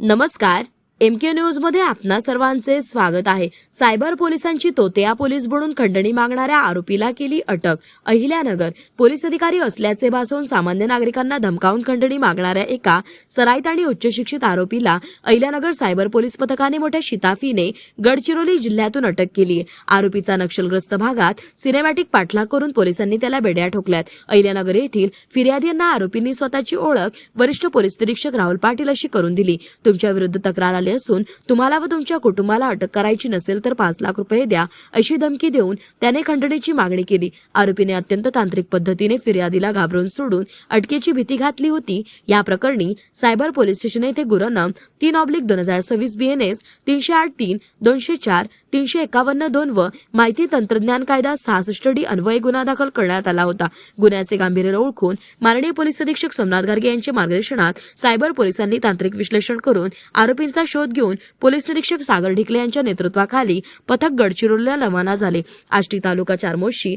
नमस्कार एम के न्यूजमध्ये आपणा सर्वांचे स्वागत आहे. सायबर पोलिसांची तोतेया पोलीस बनून खंडणी मागणाऱ्या आरोपीला केली अटक. अहिल्यानगर पोलीस अधिकारी असल्याचे भासून सामान्य नागरिकांना धमकावून खंडणी मागणाऱ्या एका सराईत आणि उच्च शिक्षित आरोपीला अहिल्यानगर सायबर पोलीस पथकाने मोठ्या शिताफीने गडचिरोली जिल्ह्यातून अटक केली आरोपीचा नक्षलग्रस्त भागात सिनेमॅटिक पाठलाग करून पोलिसांनी त्याला बेड्या ठोकल्यात. अहिल्यानगर येथील फिर्यादींना आरोपींनी स्वतःची ओळख वरिष्ठ पोलीस निरीक्षक राहुल पाटील अशी करून दिली. तुमच्या विरुद्ध तक्रार आले असून तुम्हाला व तुमच्या कुटुंबाला अटक करायची नसेल तर पाच लाख रुपये द्या अशी धमकी देऊन त्याने खंडणीची मागणी केली. आरोपीने अत्यंत तांत्रिक पद्धतीने फिर्यादीला घाबरून सोडून अटकेची भीती घातली होती. या प्रकरणी सायबर पोलीस स्टेशन येथे गुन्हा तीन ऑब्लिक दोन हजार सव्वीस बीएनएस तीनशे आठ तीन दोनशे चार तीनशे एकावन्न दोन व माहिती तंत्रज्ञान कायदा सहासष्ट डी अन्वये गुन्हा दाखल करण्यात आला होता. गुन्ह्याचे गांभीर्य ओळखून माननीय पोलीस अधीक्षक सोमनाथ गार्गे यांच्या मार्गदर्शनात सायबर पोलिसांनी तांत्रिक विश्लेषण करून आरोपींचा शोध घेऊन पोलीस निरीक्षक सागर ढिकले यांच्या नेतृत्वाखाली पथक गडचिरोलीला रवाना झाले. आष्टी तालुका चारमोशी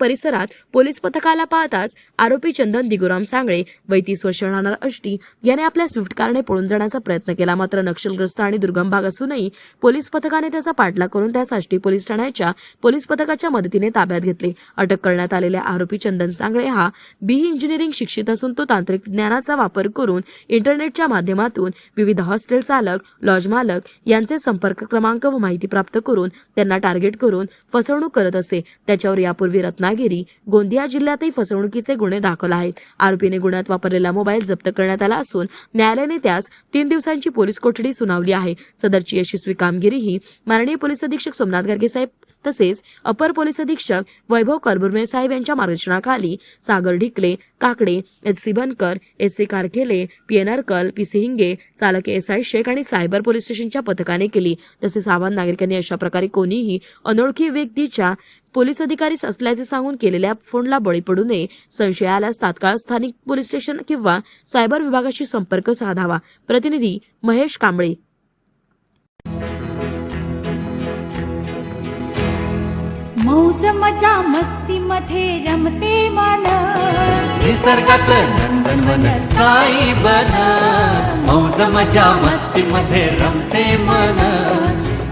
परिसरात पोलीस पथकाला पाहताच आरोपी चंदन दिगुराम सांगळे वैतीस वर्ष राहणार अष्टी याने आपल्या स्विफ्ट कारने पळून जाण्याचा प्रयत्न केला. मात्र नक्षलग्रस्त आणि दुर्गम भाग असूनही पोलीस पथकाने त्याचा पाठलाग करून त्यास आष्टी पोलीस ठाण्याच्या पोलीस पथकाच्या मदतीने ताब्यात घेतले. अटक करण्यात आलेल्या आरोपी चंदन सांगळे हा बी इंजिनिअरिंग शिक्षित असून तो तांत्रिक ज्ञानाचा वापर करून इंटरनेटच्या माध्यमातून विविध हॉस्टेल चालक लॉज मालक यांचे संपर्क क्रमांक व माहिती प्राप्त करून त्यांना टार्गेट करून फसवणूक करत असे. त्याच्यावर यापूर्वी रत्न रत्नागिरी गोंदिया जिल्ह्यातही फसवणुकीचे गुन्हे दाखल आहेत. आरोपीने गुन्ह्यात वापरलेला मोबाईल जप्त करण्यात आला असून न्यायालयाने त्यास तीन दिवसांची पोलीस कोठडी सुनावली आहे. सदरची यशस्वी कामगिरी ही माननीय पोलीस अधीक्षक सोमनाथ गार्गे साहेब तसेच अपर पोलीस अधीक्षक वैभव करबुर्मे साहेब यांच्या मार्गदर्शनाखाली Sagar Dhikle Kakade H C Bankar S C Karkhele P N Arkal P C Hinge चालक एस आय शेख आणि सायबर पोलीस स्टेशनच्या पथकाने केली. तसेच आवाहन नागरिकांनी अशा प्रकारे कोणीही अनोळखी व्यक्तीच्या पोलीस अधिकारीच असल्याचे सांगून केलेल्या फोनला बळी पडू नये. संशय आल्यास तात्काळ स्थानिक पोलीस स्टेशन किंवा सायबर विभागाशी संपर्क साधावा. प्रतिनिधी महेश कांबळे. मौज मजा मस्ती मध्ये रमते मन. निसर्गात नंदनवन साई बन. मौज मजा मस्ती मध्ये रमते मन.